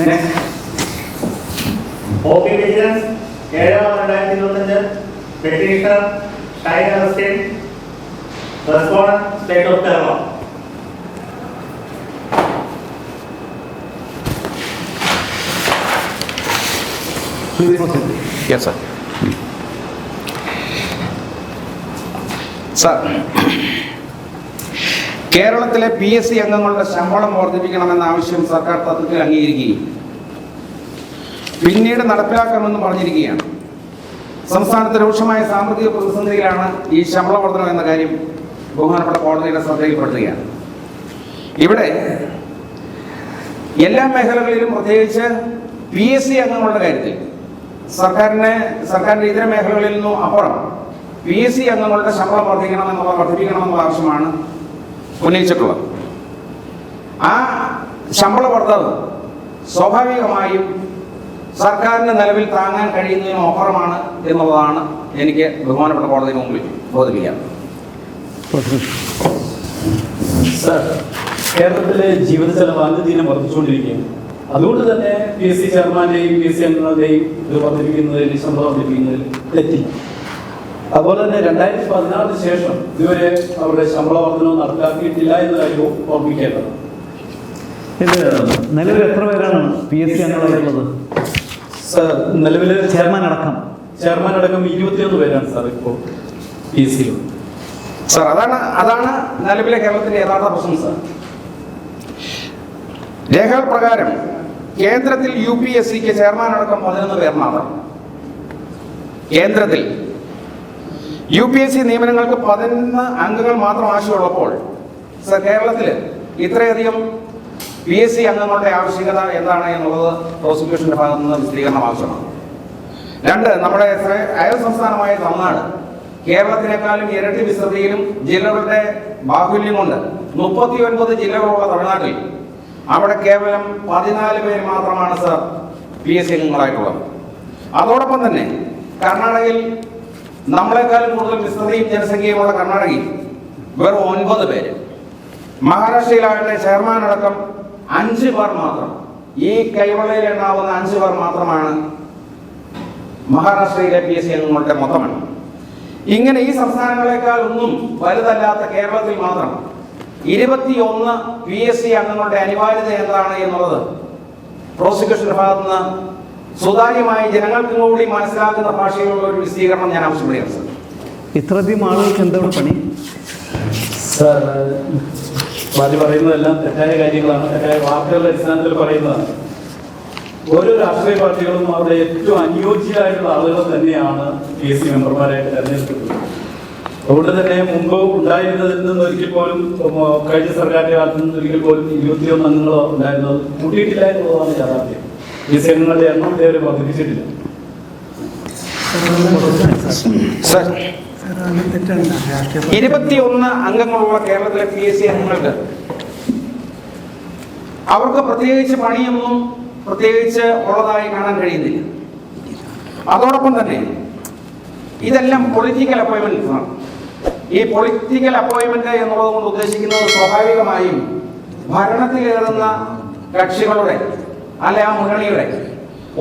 Next O P vigilance ഏഴ് രണ്ടായിരത്തി ഇരുപത്തഞ്ച് petitioner Shine Augustin respondent state of Kerala please proceed yes sir sir കേരളത്തിലെ P S C അംഗങ്ങളുടെ ശമ്പളം വർദ്ധിപ്പിക്കണമെന്ന ആവശ്യം സർക്കാർ തത്വത്തിൽ അംഗീകരിക്കുകയും പിന്നീട് നടപ്പിലാക്കണമെന്ന് പറഞ്ഞിരിക്കുകയാണ്. സംസ്ഥാനത്ത് രൂക്ഷമായ സാമ്പത്തിക പ്രതിസന്ധിയിലാണ് ഈ ശമ്പള വർധനം എന്ന കാര്യം ബഹുമാനപ്പെട്ട കോടതിയുടെ ശ്രദ്ധയിൽപ്പെടുത്തുകയാണ് ഇവിടെ എല്ലാ മേഖലകളിലും പ്രത്യേകിച്ച് പി എസ് സി അംഗങ്ങളുടെ കാര്യത്തിൽ സർക്കാരിനെ സർക്കാരിന്റെ ഇതര മേഖലകളിൽ നിന്നും അപ്പുറം പി എസ് സി അംഗങ്ങളുടെ ശമ്പളം വർദ്ധിക്കണമെന്നുള്ള വർദ്ധിപ്പിക്കണമെന്നുള്ള ആവശ്യമാണ് ഉന്നയിച്ചിട്ടുള്ളത് ആ ശമ്പള വർദ്ധവ് സ്വാഭാവികമായും സർക്കാരിന് നിലവിൽ താങ്ങാൻ കഴിയുന്നതിന് ഓഫറമാണ് എന്നുള്ളതാണ് എനിക്ക് ബഹുമാനപ്പെട്ട കോടതി മുമ്പിൽ ബോധിപ്പിക്കാം സർ കേരളത്തിലെ ജീവിത ചെലവ് അനുദിനം വർദ്ധിച്ചുകൊണ്ടിരിക്കുകയാണ്. അതുകൊണ്ട് തന്നെ പി എസ് സി ചെയർമാന്റെയും പി എസ് സി അംഗങ്ങളുടെയും ഇത് വർദ്ധിപ്പിക്കുന്നതിൽ ശമ്പളം വർദ്ധിപ്പിക്കുന്നതിൽ തെറ്റില്ല അതുപോലെ തന്നെ രണ്ടായിരത്തി പതിനാറിന് ശേഷം ഇതുവരെ അവരുടെ ശമ്പള വർധന നടപ്പാക്കിയിട്ടില്ല എന്ന കാര്യവും ഓർമ്മിക്കേണ്ടത് ഇത് നിലവിൽ എത്ര പേരാണ് പി എസ് സി അംഗങ്ങളായിട്ടുള്ളത്? സർ നിലവിൽ ചെയർമാൻ അടക്കം. ചെയർമാൻ അടക്കം ഇരുപത്തിയൊന്ന് പേരാണ് സാർ ഇപ്പോൾ പി എസ് സിയിൽ സാർ അതാണ് അതാണ് നിലവിലെ കേരളത്തിന്റെ യഥാർത്ഥ പ്രശ്നം സാർ. രേഖകൾ പ്രകാരം കേന്ദ്രത്തിൽ യു പി എസ് സിക്ക് ചെയർമാൻ അടക്കം പതിനൊന്ന് പേർ മാത്രം. കേന്ദ്രത്തിൽ യു പി എസ് സി നിയമനങ്ങൾക്ക് പതിനൊന്ന് അംഗങ്ങൾ മാത്രം ആവശ്യമുള്ളപ്പോൾ സർ കേരളത്തിൽ ഇത്രയധികം പി എസ് സി അംഗങ്ങളുടെ ആവശ്യകത എന്താണ് എന്നുള്ളത് പ്രോസിക്യൂഷന്റെ ഭാഗത്തു നിന്ന് വിശദീകരണം ആവശ്യമാണ്. രണ്ട് നമ്മുടെ അയൽ സംസ്ഥാനമായ തമിഴ്നാട് കേരളത്തിനേക്കാളും ഇരട്ടി വിസ്തൃതിയിലും ജില്ലകളുടെ ബാഹുല്യം കൊണ്ട് മുപ്പത്തി ഒൻപത് ജില്ലകളുള്ള തമിഴ്നാട്ടിൽ അവിടെ കേവലം പതിനാല് പേര് മാത്രമാണ് സർ പി എസ് സി അംഗങ്ങളായിട്ടുള്ളത്. അതോടൊപ്പം തന്നെ കർണാടകയിൽ നമ്മളെക്കാളും കൂടുതൽ വിസ്തൃതിയും ജനസംഖ്യയുമുള്ള കർണാടകയിൽ വെറും ഒൻപത് പേര്. മഹാരാഷ്ട്രയിലാകട്ടെ ചെയർമാൻ അടക്കം അഞ്ച് പേർ മാത്രം. ഈ കൈവളയിൽ എണ്ണാവുന്ന അഞ്ച് പേർ മാത്രമാണ് മഹാരാഷ്ട്രയിലെ പി എസ് സി അംഗങ്ങളുടെ മൊത്തമാണ് ഇങ്ങനെ ഈ സംസ്ഥാനങ്ങളെക്കാൾ ഒന്നും വലുതല്ലാത്ത കേരളത്തിൽ മാത്രം ഇരുപത്തിയൊന്ന് പി എസ് സി അംഗങ്ങളുടെ അനിവാര്യത എന്താണ് എന്നുള്ളത്? പ്രോസിക്യൂഷന്റെ ഭാഗത്തുനിന്ന് സുതാര്യമായി ജനങ്ങൾക്കും കൂടി മനസ്സിലാക്കുന്ന ഭാഷയിലുള്ള ഒരു വിശദീകരണം ഞാൻ ആവശ്യപ്പെടുകയാണ് സർ. ഇത്രയധികം ആളുകൾക്ക് എന്താണ് പണി? സാർ മാറ്റി പറയുന്നതെല്ലാം തെറ്റായ കാര്യങ്ങളാണ്. തെറ്റായ വാർത്തകളുടെ അടിസ്ഥാനത്തിൽ പറയുന്നതാണ്. ഓരോ രാഷ്ട്രീയ പാർട്ടികളും അവരുടെ ഏറ്റവും അനുയോജ്യരായിട്ടുള്ള ആളുകൾ തന്നെയാണ് പി എസ് സി മെമ്പർമാരായിട്ട് തെരഞ്ഞെടുക്കുന്നത്. അതുകൊണ്ട് തന്നെ മുമ്പ് ഉണ്ടായിരുന്നതിൽ നിന്ന് ഒരിക്കൽ പോലും കഴിഞ്ഞ സർക്കാരിന്റെ കാലത്ത് നിന്ന് ഒരിക്കൽ പോലും ഇരുപത്തിയൊന്ന് അംഗങ്ങളോ ഉണ്ടായിരുന്നത് കൂട്ടിയിട്ടില്ല എന്നുള്ളതാണ് യാഥാർത്ഥ്യം. അംഗങ്ങളുടെ എണ്ണം ഇതേവരെ വർദ്ധിപ്പിച്ചിട്ടില്ല. ഇരുപത്തിയൊന്ന് അംഗങ്ങളുള്ള കേരളത്തിലെ പി എസ് സി അംഗങ്ങൾക്ക് അവർക്ക് പ്രത്യേകിച്ച് പണിയൊന്നും പ്രത്യേകിച്ച് ഉള്ളതായി കാണാൻ കഴിയുന്നില്ല. അതോടൊപ്പം തന്നെ ഇതെല്ലാം പൊളിറ്റിക്കൽ അപ്പോയിൻമെന്റ് ആണ്. ഈ പൊളിറ്റിക്കൽ അപ്പോയിൻമെന്റ് എന്നുള്ളത് കൊണ്ട് ഉദ്ദേശിക്കുന്നത് സ്വാഭാവികമായും ഭരണത്തിലേറുന്ന കക്ഷികളുടെ അല്ലെ ആ മുന്നണിയുടെ?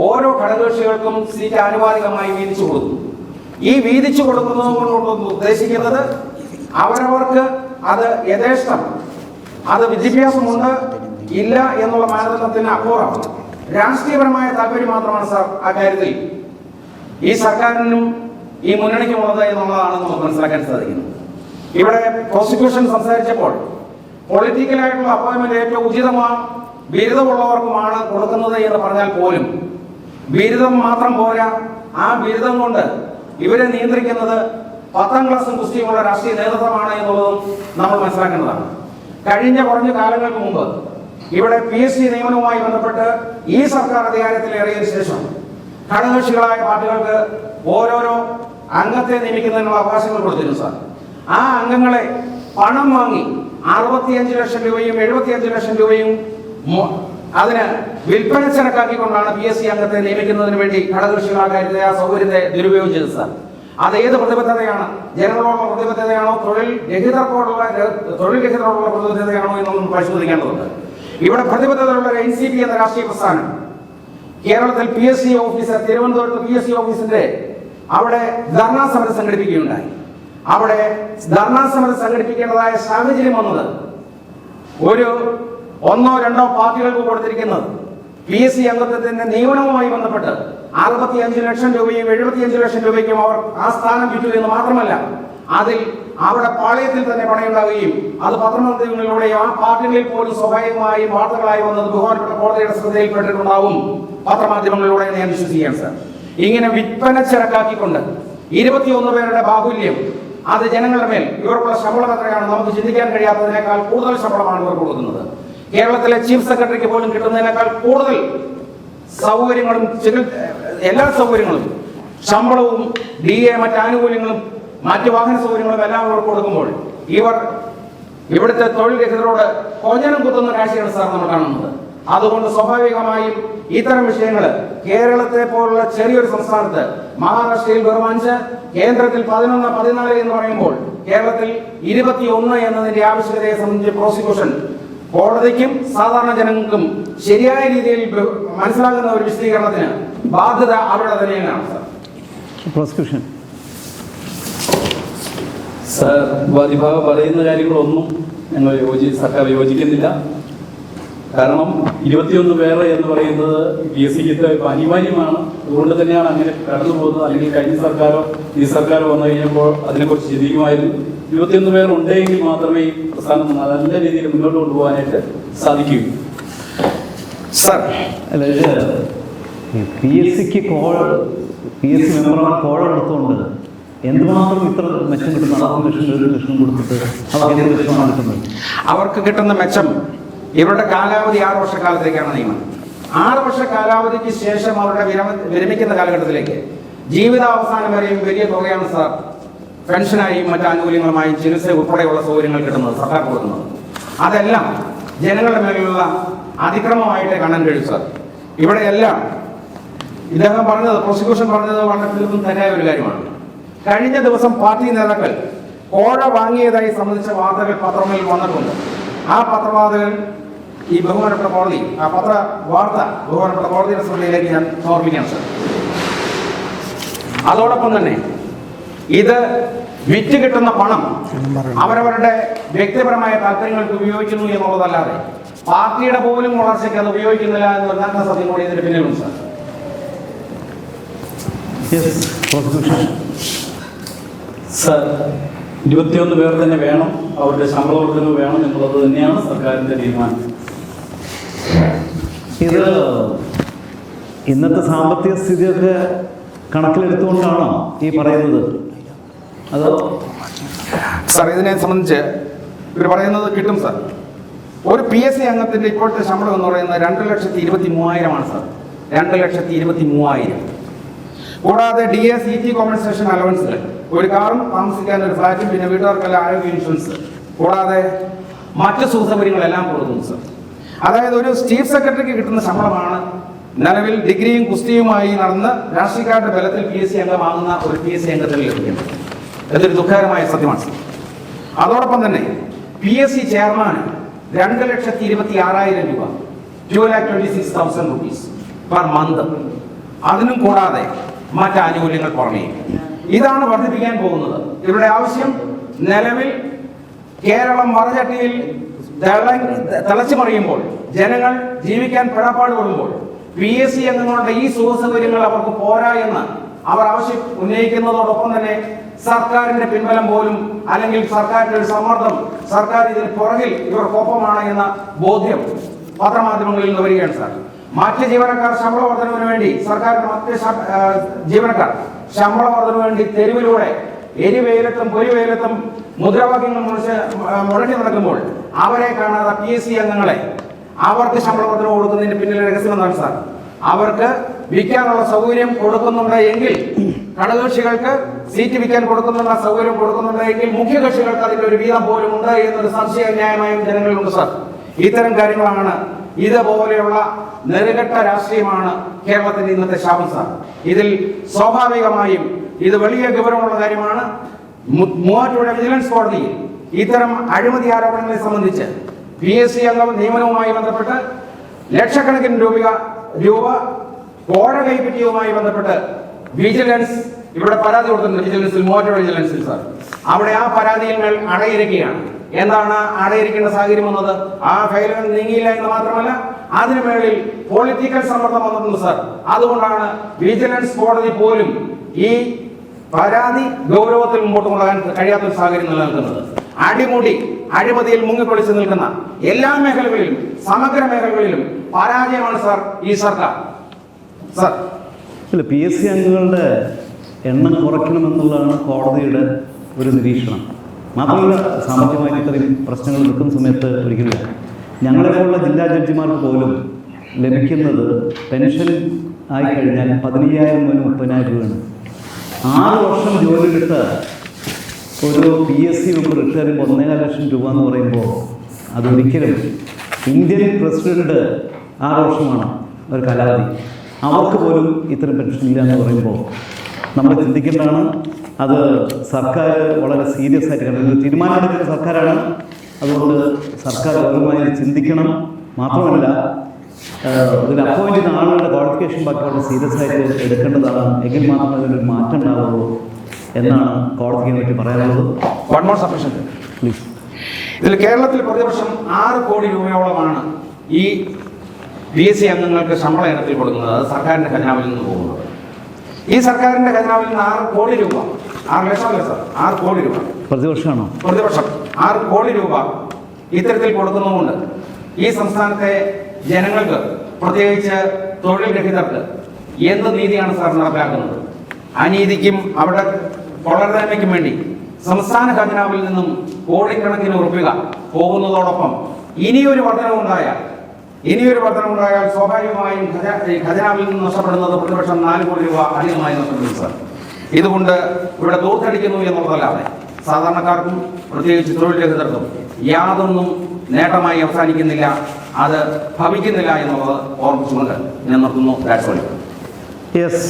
ഓരോ ഘടകകക്ഷികൾക്കും സീറ്റ് ആനുപാതികമായി വീതിച്ചു കൊടുക്കും ഈ വീതിച്ചു കൊടുക്കുന്നത് ഉദ്ദേശിക്കുന്നത്? അവരവർക്ക് അത് യഥേഷ്ടം. അത് വിദ്യാഭ്യാസമുണ്ട് ഇല്ല എന്നുള്ള മാനദണ്ഡത്തിന് അപ്പുറം. രാഷ്ട്രീയപരമായ താല്പര്യം മാത്രമാണ് സാർ ആ കാര്യത്തിൽ ഈ സർക്കാരിനും ഈ മുന്നണിക്കുമുള്ളത് എന്നുള്ളതാണ് നമുക്ക് മനസ്സിലാക്കാൻ സാധിക്കുന്നത്. ഇവിടെ പ്രോസിക്യൂഷൻ സംസാരിച്ചപ്പോൾ പൊളിറ്റിക്കലായിട്ടുള്ള അപ്പോയിന്റ്മെന്റ് ഏറ്റവും ഉചിതമാണ് ബിരുദമുള്ളവർക്കുമാണ് കൊടുക്കുന്നത് എന്ന് പറഞ്ഞാൽ പോലും ബിരുദം മാത്രം പോരാ. ആ ബിരുദം കൊണ്ട് ഇവരെ നിയന്ത്രിക്കുന്നത് പത്താം ക്ലാസ്സും കുസ്തിയുമുള്ള രാഷ്ട്രീയ നേതൃത്വമാണ് എന്നുള്ളതും നമ്മൾ മനസ്സിലാക്കേണ്ടതാണ്. കഴിഞ്ഞ കുറഞ്ഞ കാലങ്ങൾക്ക് മുമ്പ് ഇവിടെ പി എസ് സി നിയമനവുമായി ബന്ധപ്പെട്ട് ഈ സർക്കാർ അധികാരത്തിലേറിയതിനു ശേഷം ഘടകകക്ഷികളായ പാർട്ടികൾക്ക് ഓരോരോ അംഗത്തെ നിയമിക്കുന്നതിനുള്ള അവകാശങ്ങൾ കൊടുത്തിരുന്നു സാർ. ആ അംഗങ്ങളെ പണം വാങ്ങി അറുപത്തിയഞ്ച് ലക്ഷം രൂപയും എഴുപത്തിയഞ്ച് ലക്ഷം രൂപയും അതിന് വിൽപ്പന ചരക്കാക്കിക്കൊണ്ടാണ് പി എസ് സി അംഗത്തെ നിയമിക്കുന്നതിന് വേണ്ടി ഘടകകക്ഷികൾ ആ കാര്യത്തെ ആ സൗകര്യത്തെ ദുരുപയോഗിച്ചത് സാർ അത് ഏത് പ്രതിബദ്ധതയാണ്? ജനങ്ങളോടുള്ള പ്രതിബദ്ധതയാണോ? തൊഴിൽ രഹിതർക്കോടുള്ള തൊഴിൽ രഹിതരോടുള്ള പ്രതിബദ്ധതയാണോ എന്നൊന്നും പരിശോധിക്കേണ്ടതുണ്ട്. ഇവിടെ പ്രതിബദ്ധതയുള്ള എൻ സി പി എന്ന രാഷ്ട്രീയ പ്രസ്ഥാനം. കേരളത്തിൽ പി എസ് സി ഓഫീസ് തിരുവനന്തപുരത്ത് പി എസ് സി ഓഫീസിന്റെ അവിടെ ധർണാ സമരം സംഘടിപ്പിക്കുകയുണ്ടായി. അവിടെ ധർണാ സമരം സംഘടിപ്പിക്കേണ്ടതായ സാഹചര്യം വന്നത് ഒരു ഒന്നോ രണ്ടോ പാർട്ടികൾക്ക് കൊടുത്തിരിക്കുന്നത്. പി എസ് സി അംഗത്വത്തിന്റെ നിയമനവുമായി ബന്ധപ്പെട്ട് അറുപത്തി അഞ്ച് ലക്ഷം രൂപയും എഴുപത്തിയഞ്ച് ലക്ഷം രൂപയ്ക്കും അവർ ആ സ്ഥാനം വിറ്റു എന്ന് മാത്രമല്ല അതിൽ അവിടെ പാളയത്തിൽ തന്നെ പണയുണ്ടാവുകയും അത് പത്രമാധ്യമങ്ങളിലൂടെ ആ പാർട്ടികളിൽ പോലും സ്വാഭാവികമായും വാർത്തകളായി വന്നത് ബഹുമാനപ്പെട്ട കോടതിയുടെ ശ്രദ്ധയിൽപ്പെട്ടിട്ടുണ്ടാവും. പത്രമാധ്യമങ്ങളിലൂടെ ഞാൻ വിശ്വസിക്കുകയാണ് സാർ. ഇങ്ങനെ വിൽപ്പന ചരക്കാക്കിക്കൊണ്ട് ഇരുപത്തിയൊന്ന് പേരുടെ ബാഹുല്യം അത് ജനങ്ങളുടെ മേൽ ഇവർക്കുള്ള ശമ്പളം എത്രയാണ് നമുക്ക് ചിന്തിക്കാൻ കഴിയാത്തതിനേക്കാൾ കൂടുതൽ ശമ്പളമാണ് ഇവർ കൊടുക്കുന്നത്. കേരളത്തിലെ ചീഫ് സെക്രട്ടറിക്ക് പോലും കിട്ടുന്നതിനേക്കാൾ കൂടുതൽ സൗകര്യങ്ങളും എല്ലാ സൗകര്യങ്ങളും ശമ്പളവും ഡി എ മറ്റ് ആനുകൂല്യങ്ങളും മറ്റ് വാഹന സൗകര്യങ്ങളും എല്ലാം ഇവർ കൊടുക്കുമ്പോൾ ഇവർ ഇവിടുത്തെ തൊഴിൽ രഹിതരോട് കൊഞ്ഞനം കുത്തുന്ന കാഴ്ചയാണ് സാർ നമ്മൾ കാണുന്നത്. അതുകൊണ്ട് സ്വാഭാവികമായും ഇത്തരം വിഷയങ്ങൾ കേരളത്തെ പോലുള്ള ചെറിയൊരു സംസ്ഥാനത്ത് മഹാരാഷ്ട്രയിൽ വെറും അഞ്ച് കേന്ദ്രത്തിൽ പതിനൊന്ന് പതിനാല് എന്ന് പറയുമ്പോൾ കേരളത്തിൽ ഇരുപത്തിയൊന്ന് എന്നതിന്റെ ആവശ്യകതയെ സംബന്ധിച്ച് പ്രോസിക്യൂഷൻ കോടതിക്കും സാധാരണ ജനങ്ങൾക്കും ശരിയായ രീതിയിൽ മനസ്സിലാകുന്ന ഒരു വിശദീകരണത്തിന് ബാധ്യത അവരുടെ തന്നെയാണ് സാർ. പ്രോസിക്യൂഷൻ സർ വിഭാഗം പറയുന്ന കാര്യങ്ങളൊന്നും ഞങ്ങൾ യോജി സർക്കാർ യോജിക്കുന്നില്ല. കാരണം ഇരുപത്തിയൊന്ന് പേര് എന്ന് പറയുന്നത് പി എസ് സിക്ക് ഇത്ര അനിവാര്യമാണ്. അതുകൊണ്ട് തന്നെയാണ് അങ്ങനെ കടന്നു പോകുന്നത് അല്ലെങ്കിൽ കഴിഞ്ഞ സർക്കാരോ ഈ സർക്കാരോ വന്നു കഴിഞ്ഞപ്പോൾ അതിനെക്കുറിച്ച് ചിന്തിക്കുമായിരുന്നു. ഇരുപത്തിയൊന്ന് പേർ ഉണ്ടെങ്കിൽ മാത്രമേ ഈ പ്രസ്ഥാനം നല്ല രീതിയിൽ മുന്നോട്ട് കൊണ്ടുപോകാനായിട്ട് സാധിക്കൂ. സർ പി എസ് സിക്ക് കോൾ പി എസ് സി മെമ്പർമാർ കോൾ എടുത്തുകൊണ്ട് എന്തുമാത്രം ഇത്ര മെച്ചം കിട്ടുന്നു അറുപത് ലക്ഷം ഒരു ലക്ഷം കൊടുത്തിട്ട് അവർക്ക് എന്ത് ലക്ഷമാണ് കിട്ടുന്നത് അവർക്ക് കിട്ടുന്ന മെച്ചം ഇവരുടെ കാലാവധി ആറ് വർഷക്കാലത്തേക്കാണ് നിയമം. ആറ് വർഷ കാലാവധിക്ക് ശേഷം അവരുടെ വിരമ വിരമിക്കുന്ന കാലഘട്ടത്തിലേക്ക് ജീവിതാവസാനം വരെയും വലിയ തുകയാണ് സാർ പെൻഷനായും മറ്റു ആനുകൂല്യങ്ങളുമായും ചികിത്സ ഉൾപ്പെടെയുള്ള സൗകര്യങ്ങൾ കിട്ടുന്നത് സർക്കാർ കൊടുക്കുന്നത്. അതെല്ലാം ജനങ്ങളുടെ മേലുള്ള അതിക്രമമായിട്ട് കാണാൻ കഴിയും സാർ. ഇവിടെയെല്ലാം ഇദ്ദേഹം പറഞ്ഞത് പ്രോസിക്യൂഷൻ പറഞ്ഞത് വളരെ തീർത്തും തന്നെയായ ഒരു കാര്യമാണ്. കഴിഞ്ഞ ദിവസം പാർട്ടി നേതാക്കൾ കോഴ വാങ്ങിയതായി സംബന്ധിച്ച വാർത്തകൾ പത്രങ്ങളിൽ വന്നിട്ടുണ്ട്. ആ പത്രവാർത്തകൾ ഈ ബഹുമാനപ്പെട്ട കോടതി ആ പത്ര വാർത്ത ബഹുമാനപ്പെട്ട കോടതിയുടെ ശ്രദ്ധയിലേക്ക് ഞാൻ ഓർമ്മിക്കാം സാർ. അതോടൊപ്പം തന്നെ ഇത് വിറ്റ് കിട്ടുന്ന പണം അവരവരുടെ വ്യക്തിപരമായ താല്പര്യങ്ങൾക്ക് ഉപയോഗിക്കുന്നു എന്നുള്ളതല്ലാതെ പാർട്ടിയുടെ പോലും വളർച്ചയ്ക്ക് അത് ഉപയോഗിക്കുന്നില്ല എന്ന് യഥാർത്ഥ സത്യം? കൂടി ഇതിന് പിന്നിലുണ്ട് സാർ. ഇരുപത്തിയൊന്ന് പേർ തന്നെ വേണം. അവരുടെ ശമ്പള വേണം എന്നുള്ളത് തന്നെയാണ് സർക്കാരിന്റെ തീരുമാനം. ഇത് ഇന്നത്തെ സാമ്പത്തിക സ്ഥിതിയൊക്കെ കണക്കിലെടുത്തുകൊണ്ടാണോ ഈ പറയുന്നത്? സാർ ഇതിനെ സംബന്ധിച്ച് ഇവർ പറയുന്നത് കിട്ടും സാർ. ഒരു പി എസ് സി അംഗത്തിന്റെ ഇപ്പോഴത്തെ ശമ്പളം എന്ന് പറയുന്നത് രണ്ട് ലക്ഷത്തി ഇരുപത്തി മൂവായിരമാണ് സാർ. രണ്ട് ലക്ഷത്തി ഇരുപത്തി മൂവായിരം കൂടാതെ D A C T compensation allowance ഒരു കാറും താമസിക്കാൻ ഒരു ഫ്ലാറ്റും പിന്നെ വീട്ടുകാർക്കെല്ലാം ആരോഗ്യ ഇൻഷുറൻസ് കൂടാതെ മറ്റ് സുഖസൗകര്യങ്ങളെല്ലാം കൊടുക്കുന്നു സർ. അതായത് ഒരു ചീഫ് സെക്രട്ടറിക്ക് കിട്ടുന്ന ശമ്പളമാണ് നിലവിൽ ഡിഗ്രിയും കുസ്തിയുമായി നടന്ന് രാഷ്ട്രീയക്കാരുടെ ബലത്തിൽ പി എസ് സി അംഗമാകുന്ന ഒരു പി എസ് സി അംഗത്തിന് ലഭിക്കുന്നത്. ഇതൊരു ദുഃഖകരമായ സത്യമാണ്. അതോടൊപ്പം തന്നെ പി എസ് സി ചെയർമാൻ രണ്ട് ലക്ഷത്തി ഇരുപത്തി ആറായിരം രൂപ two lakh twenty six thousand rupees per month അതിനും കൂടാതെ മറ്റ് ആനുകൂല്യങ്ങൾ പുറമേ. ഇതാണ് വർദ്ധിപ്പിക്കാൻ പോകുന്നത്. ഇവരുടെ ആവശ്യം നിലവിൽ കേരളം മറചട്ടിയിൽ തിള- തിളച്ചു മറിയുമ്പോൾ ജനങ്ങൾ ജീവിക്കാൻ പെടാപ്പാട് കൊള്ളുമ്പോൾ പി എസ് സി അംഗങ്ങളുടെ ഈ സുഖ സൗകര്യങ്ങൾ അവർക്ക് പോരാ എന്ന് അവർ ആവശ്യം ഉന്നയിക്കുന്നതോടൊപ്പം തന്നെ സർക്കാരിന്റെ പിൻബലം പോലും അല്ലെങ്കിൽ സർക്കാരിന്റെ ഒരു സമ്മർദ്ദം സർക്കാർ ഇതിന് പുറകിൽ ഇവർക്കൊപ്പമാണ് എന്ന ബോധ്യം പത്രമാധ്യമങ്ങളിൽ നിന്ന് വരികയാണ് സാർ. മറ്റ് ജീവനക്കാർ ശമ്പള വർധനവിന് വേണ്ടി സർക്കാരിന്റെ മറ്റ് ജീവനക്കാർ ശമ്പള വർധനവിന് വേണ്ടി തെരുവിലൂടെ എരിവെയിലത്തും പൊരിവെയിലത്തും മുദ്രാവാക്യങ്ങൾ മുഴങ്ങി നടക്കുമ്പോൾ അവരെ കാണാതെ പി എസ് സി അംഗങ്ങളെ അവർക്ക് ശമ്പള വർധന കൊടുക്കുന്നതിന് പിന്നിലെ രഹസ്യം എന്താണ് സാർ? അവർക്ക് വിൽക്കാനുള്ള സൗകര്യം കൊടുക്കുന്നുണ്ട് എങ്കിൽ ഘടകകക്ഷികൾക്ക് സീറ്റ് വിൽക്കാൻ കൊടുക്കുന്നുള്ള സൗകര്യം കൊടുക്കുന്നുണ്ട് എങ്കിൽ മുഖ്യകക്ഷികൾക്ക് അതിന്റെ ഒരു വീതം പോലും ഉണ്ട് എന്നൊരു സംശയ ന്യായമായും ജനങ്ങളിലുണ്ട് സാർ. ഇത്തരം കാര്യങ്ങളാണ് ഇതുപോലെയുള്ള നെറുകെട്ട രാഷ്ട്രീയമാണ് കേരളത്തിന്റെ ഇന്നത്തെ ശാപം സാർ. ഇതിൽ സ്വാഭാവികമായും ഇത് വലിയ ഗൗരവമുള്ള കാര്യമാണ്. മൂവാറ്റുപുഴ വിജിലൻസ് കോടതിയിൽ ഇത്തരം അഴിമതി ആരോപണങ്ങളെ സംബന്ധിച്ച് പി എസ് സി അംഗം നിയമനവുമായി ബന്ധപ്പെട്ട് ലക്ഷക്കണക്കിന് രൂപ രൂപ കോഴ കൈപ്പറ്റിയതുമായി ബന്ധപ്പെട്ട് വിജിലൻസ് ഇവിടെ പരാതി കൊടുത്തിട്ടുണ്ട്. വിജിലൻസിൽ മോട്ടോർ വിജിലൻസിൽ സാർ. അവിടെ ആ മേൽ അടയിരിക്കുകയാണ്. എന്താണ് അടയിരിക്കേണ്ട സാഹചര്യം വന്നത്? ആ ഫയലുകൾ നീങ്ങിയില്ല എന്ന് മാത്രമല്ല അതിനു മേളിൽ പൊളിറ്റിക്കൽ സമ്മർദ്ദം വന്നിട്ടുണ്ട് സാർ. അതുകൊണ്ടാണ് വിജിലൻസ് കോടതി പോലും ഈ പരാതി ഗൗരവത്തിൽ മുമ്പോട്ട് കൊണ്ടുപോകാൻ കഴിയാത്ത ഒരു സാഹചര്യം നിലനിൽക്കുന്നത്. അടിമുടി അഴിമതിയിൽ മുങ്ങിപ്പൊളിച്ച് നിൽക്കുന്ന എല്ലാ മേഖലകളിലും സമഗ്ര മേഖലകളിലും പരാജയമാണ് സാർ ഈ സർക്കാർ. ഇല്ല പി എസ് സി അംഗങ്ങളുടെ എണ്ണം കുറയ്ക്കണമെന്നുള്ളതാണ് കോടതിയുടെ ഒരു നിരീക്ഷണം. മാത്രമല്ല സാമ്പത്തികമായി ഇത്രയും പ്രശ്നങ്ങൾ നിൽക്കുന്ന സമയത്ത് ഒരിക്കലില്ല ഞങ്ങളെപ്പോലുള്ള ജില്ലാ ജഡ്ജിമാർക്ക് പോലും ലഭിക്കുന്നത് പെൻഷൻ ആയി കഴിഞ്ഞാൽ പതിനയ്യായിരം മുതൽ മുപ്പതിനായിരം രൂപയാണ്. ആറ് വർഷം ജോലി ജോലിയെടുത്ത ഒരു P S C member retire ചെയ്യുമ്പോൾ ഒന്നേകാല ലക്ഷം രൂപ എന്ന് പറയുമ്പോൾ അതൊരിക്കലും ഇന്ത്യൻ പ്രസിഡന്റ് ആറ് വർഷമാണ് ഒരു കലാവധി. അവർക്ക് പോലും ഇത്തരം പെൻഷൻ ഇല്ല എന്ന് പറയുമ്പോൾ നമ്മൾ ചിന്തിക്കേണ്ടതാണ് അത് സർക്കാർ വളരെ സീരിയസ് ആയിട്ട് കണ്ടത്. തീരുമാനമെടുക്കുന്ന സർക്കാരാണ്. അതുകൊണ്ട് സർക്കാർ ഗൗരവമായി ചിന്തിക്കണം. മാത്രമല്ല ഇതിൽ അപ്പോയിന്റ് ചെയ്യുന്ന ആളുകളുടെ ക്വാളിഫിക്കേഷൻ ബാക്കി വളരെ സീരിയസ് ആയിട്ട് എടുക്കേണ്ടതാണ്. എങ്കിൽ മാത്രമേ ഇതിനൊരു മാറ്റം ഉണ്ടാവുള്ളൂ എന്നാണ് കോടതിക്ക് പറ്റി പറയാനുള്ളത്. വൺ മോർ സഫീഷൻ പ്ലീസ് ഇതിൽ കേരളത്തിൽ പ്രതിവർഷം ആറ് കോടി രൂപയോളമാണ് ഈ പി എസ് സി അംഗങ്ങൾക്ക് ശമ്പള ഇനത്തിൽ കൊടുക്കുന്നത് അത് സർക്കാരിന്റെ ഖജനാവിൽ നിന്ന് പോകുന്നത്. ഈ സർക്കാരിന്റെ ഖജനാവിൽ നിന്ന് ആറ് കോടി രൂപ ആറ് ലക്ഷം അല്ല സാർ ആറ് കോടി രൂപ. പ്രതിവർഷമാണോ? പ്രതിവർഷം ആറ് കോടി രൂപ ഇത്തരത്തിൽ കൊടുക്കുന്നതുകൊണ്ട് ഈ സംസ്ഥാനത്തെ ജനങ്ങൾക്ക് പ്രത്യേകിച്ച് തൊഴിൽ രഹിതർക്ക് എന്ത് നീതിയാണ് സാർ നടപ്പിലാക്കുന്നത്? അനീതിക്കും അവിടെ കൊള്ളരുതായ്മയ്ക്കും വേണ്ടി സംസ്ഥാന ഖജനാവിൽ നിന്നും കോടിക്കണക്കിന് ഉറപ്പിക പോകുന്നതോടൊപ്പം ഇനിയൊരു വർധനവുണ്ടായാൽ ഇനിയൊരു വർധനവുണ്ടായാൽ സ്വാഭാവികമായും ഖജനാവിൽ നിന്ന് നഷ്ടപ്പെടുന്നത് പ്രതിപക്ഷം നാല് കോടി രൂപ അധികമായി നഷ്ടപ്പെടുന്നു ഇതുകൊണ്ട് ഇവിടെ തോത്തടിക്കുന്നു എന്നുള്ളതല്ലാതെ സാധാരണക്കാർക്കും പ്രത്യേകിച്ച് തൊഴിൽ രഹിതർക്കും യാതൊന്നും നേട്ടമായി അവസാനിക്കുന്നില്ല അത് ഭവിക്കുന്നില്ല എന്നുള്ളത് ഓർമ്മിച്ചുകൊണ്ട് ഞാൻ നിർത്തുന്നു. That's yes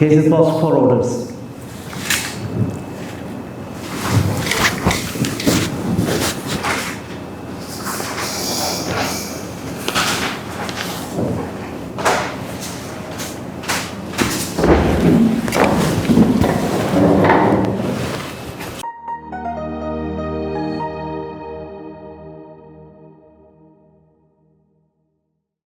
case post for orders